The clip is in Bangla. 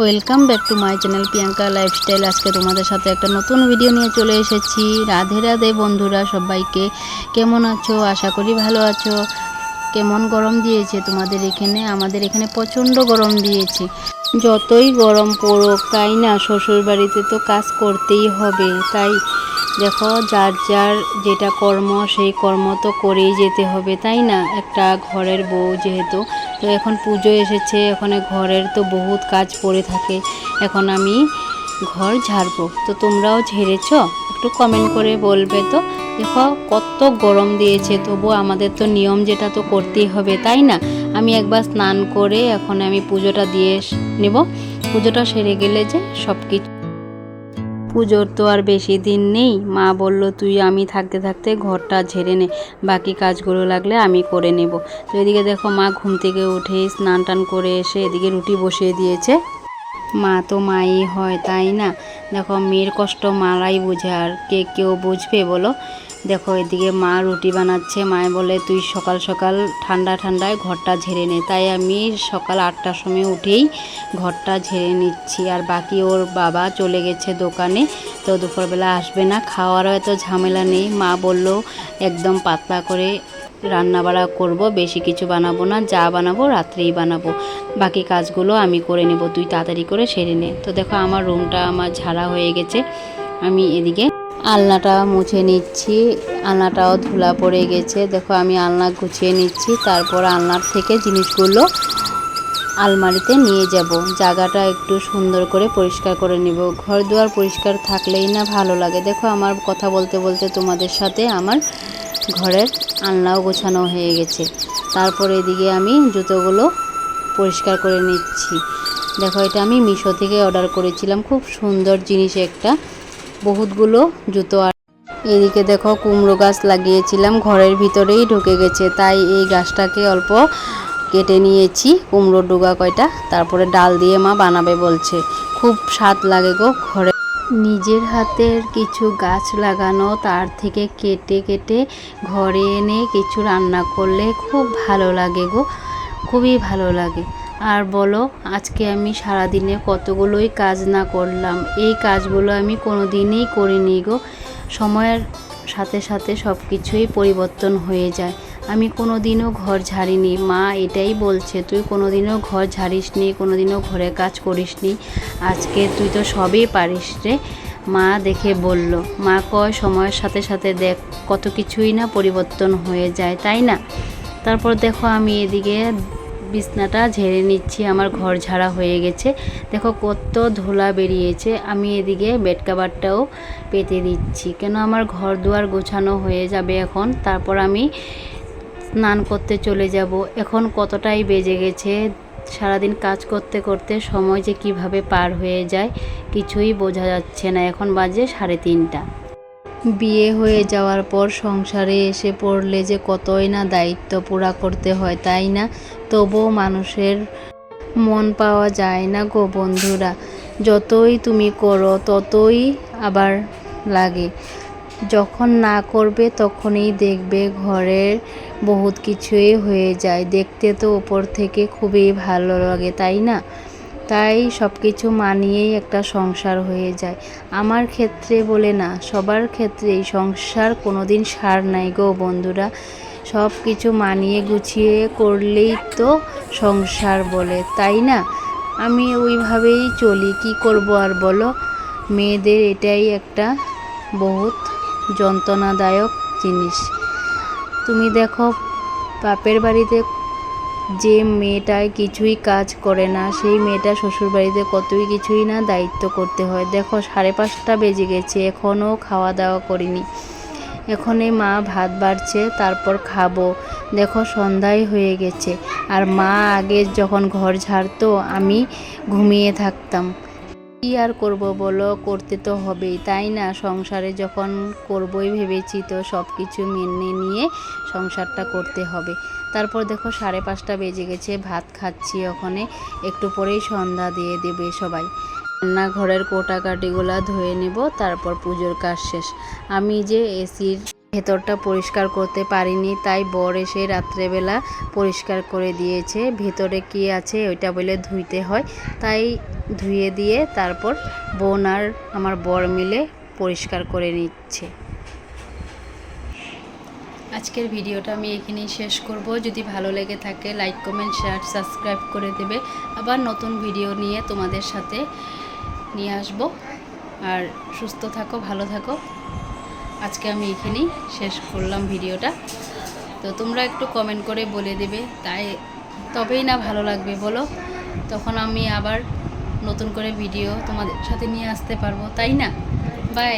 Welcome back to my channel Priyanka lifestyle আজকে তোমাদের সাথে একটা নতুন ভিডিও নিয়ে চলে এসেছি। রাধে রাধে বন্ধুরা, সবাইকে কেমন আছো? আশা করি ভালো আছো। কেমন গরম দিয়েছে তোমাদের এখানে? আমাদের এখানে প্রচণ্ড গরম দিয়েছে। যতই গরম পড়ুক, তাই না? শ্বশুর বাড়িতে তো কাজ করতেই হবে, তাই দেখো, যার যার যেটা কর্ম, সেই কর্ম তো করেই যেতে হবে, তাই না? একটা ঘরের বউ যেহেতু, তো এখন পুজো এসেছে এখানে ঘরের তো বহুত কাজ পড়ে থাকে, এখন আমি ঘর ঝাড়বো। তো তোমরাও ঝেড়েছ? একটু কমেন্ট করে বলবে তো। দেখো, কত গরম দিয়েছে তবু আমাদের তো নিয়ম যেটা তো করতেই হবে, তাই না? আমি একবার স্নান করে এখন আমি পুজোটা দিয়ে নেব। পুজোটা সেরে গেলে যে সব কিছু পুজোর তো আর বেশি দিন নেই। মা বলল, তুই আমি থাকতে থাকতে ঘরটা ঝেড়ে নে, বাকি কাজগুলো লাগলে আমি করে নেব। তো এদিকে দেখো মা ঘুম থেকে উঠে স্নান টান করে এসে এদিকে রুটি বসিয়ে দিয়েছে। মা তো মাই হয়, তাই না? দেখো মেয়ের কষ্ট মারাই বোঝে, আর কে কেউ বুঝবে বলো? দেখো, এদিকে মা রুটি বানাচ্ছে। মায় বলে, তুই সকাল সকাল ঠান্ডা ঠান্ডায় ঘরটা ঝেড়ে নে। তাই আমি সকাল আটটার সময় উঠেই ঘরটা ঝেড়ে নিচ্ছি। আর বাকি ওর বাবা চলে গেছে দোকানে, তো দুপুরবেলা আসবে না। খাওয়ারও এত ঝামেলা নেই। মা বলল, একদম পাতলা করে রান্না বাড়া করব, বেশি কিছু বানাবো না। যা বানাবো, রাত্রেই বানাবো। বাকি কাজগুলো আমি করে নেব। তুই তাড়াতাড়ি করে সেরে নে। তো দেখো, আমার রুমটা আমার ঝাড়া হয়ে গেছে। আমি এদিকে আলনাটা মুছে নিচ্ছি। আলনাটাও ধুলা পড়ে গেছে। দেখো, আমি আলনা গুছিয়ে নিচ্ছি। তারপর আলনার থেকে জিনিসগুলো আলমারিতে নিয়ে যাব। জায়গাটা একটু সুন্দর করে পরিষ্কার করে নেব। ঘর দুয়ার পরিষ্কার থাকলেই না ভালো লাগে। দেখো, আমার কথা বলতে বলতে তোমাদের সাথে আমার ঘরের আলনাও গোছানো হয়ে গেছে। তারপর এদিকে আমি জুতোগুলো পরিষ্কার করে নিচ্ছি। দেখো, এটা আমি মিশো থেকে অর্ডার করেছিলাম। খুব সুন্দর জিনিস একটা। বহুতগুলো জুতো আর এদিকে দেখো কুমড়ো গাছ লাগিয়েছিলাম, ঘরের ভিতরেই ঢুকে গেছে। তাই এই গাছটাকে অল্প কেটে নিয়েছি কুমড়ো ডুগা কয়টা, তারপরে ডাল দিয়ে মা বানাবে বলছে। খুব স্বাদ লাগে গো ঘরে। নিজের হাতের কিছু গাছ লাগানো, তার থেকে কেটে কেটে ঘরে এনে কিছু রান্না করলে খুব ভালো লাগে গো, খুবই ভালো লাগে। আর বলো, আজকে আমি সারাদিনে কতগুলোই কাজ না করলাম। এই কাজগুলো আমি কোনো দিনই করিনি গো। সময়ের সাথে সাথে সব কিছুই পরিবর্তন হয়ে যায়। আমি কোনো দিনও ঘর ঝাড়িনি। মা এটাই বলছে, তুই কোনো দিনও ঘর ঝাড়িস নি কোনো দিনও ঘরে কাজ করিস নি আজকে তুই তো সবই পারিস রে। মা দেখে বলল, মা কয়, সময়ের সাথে সাথে দেখ, কত কিছুই না পরিবর্তন হয়ে যায়, তাই না? তারপর দেখো আমি এদিকে বিছনাটা ঝেড়ে নিচ্ছি, আমার ঘর ঝাড়া হয়ে গেছে। দেখো কত ধুলা বেরিয়েছে, আমি এদিকে বেড কাভারটাও পেতে দিচ্ছি। কেন আমার ঘর দুয়ার গোছানো হয়ে যাবে এখন, তারপর আমি স্নান করতে চলে যাব। এখন কতটাই বেজে গেছে, সারাদিন কাজ করতে করতে সময় যে কীভাবে পার হয়ে যায়, কিছুই বোঝা যাচ্ছে না। এখন বাজে সাড়ে তিনটা। বিয়ে হয়ে যাওয়ার পর সংসারে এসে পড়লে যে কতই না দায়িত্ব পুরা করতে হয়, তাই না? তবুও মানুষের মন পাওয়া যায় না গো বন্ধুরা। যতই তুমি করো, ততই আবার লাগে। যখন না করবে, তখনই দেখবে ঘরের বহুত কিছুই হয়ে যায়। দেখতে তো ওপর থেকে খুবই ভালো লাগে, তাই না? তাই সব কিছু মানিয়েই একটা সংসার হয়ে যায়। আমার ক্ষেত্রে বলে না, সবার ক্ষেত্রেই সংসার কোনো দিন সার নাই গো বন্ধুরা। সব কিছু মানিয়ে গুছিয়ে করলেই তো সংসার বলে, তাই না? আমি ওইভাবেই চলি, কি করব আর বলো? মেয়েদের এটাই একটা বহুত যন্ত্রণাদায়ক জিনিস। তুমি দেখো, বাপের বাড়িতে যে মেয়েটায় কিছুই কাজ করে না, সেই মেয়েটা শ্বশুরবাড়িতে কতই কিছুই না দায়িত্ব করতে হয়। দেখো, সাড়ে পাঁচটা বেজে গেছে, এখনও খাওয়া দাওয়া করিনি। এখনই মা ভাত বাড়ছে, তারপর খাব। দেখো সন্ধ্যায় হয়ে গেছে। আর মা আগে যখন ঘর ঝাড়তো, আমি ঘুমিয়ে থাকতাম। কি আর করব বলো, করতে তো হবেই, তাই না? সংসারে যখন করবই ভেবেছি তো সব কিছু মেনে নিয়ে সংসারটা করতে হবে। তারপর দেখো সাড়ে পাঁচটা বেজে গেছে, ভাত খাচ্ছি ওখানে। একটু পরেই সন্ধ্যা দিয়ে দেবে সবাই। রান্নাঘরের কোটাকাটিগুলা ধুয়ে নেব, তারপর পুজোর কাজ শেষ। আমি যে এসির ভেতরটা পরিষ্কার করতে পারিনি, তাই বর এসে রাত্রেবেলা পরিষ্কার করে দিয়েছে। ভেতরে কি আছে ওইটা বলে ধুইতে হয়। তাই ধুয়ে দিয়ে তারপর বোন আর আমার বর মিলে পরিষ্কার করে নিচ্ছে। আজকের ভিডিওটা আমি এখানেই শেষ করব। যদি ভালো লেগে থাকে লাইক কমেন্ট শেয়ার সাবস্ক্রাইব করে দেবে। আবার নতুন ভিডিও নিয়ে তোমাদের সাথে নিয়ে আসব। আর সুস্থ থাকো, ভালো থাকো। আজকে আমি এখানেই শেষ করলাম ভিডিওটা। তো তোমরা একটু কমেন্ট করে বলে দেবে, তাই তবেই না ভালো লাগবে বলো। তখন আমি আবার নতুন করে ভিডিও তোমাদের সাথে নিয়ে আসতে পারব, তাই না? বাই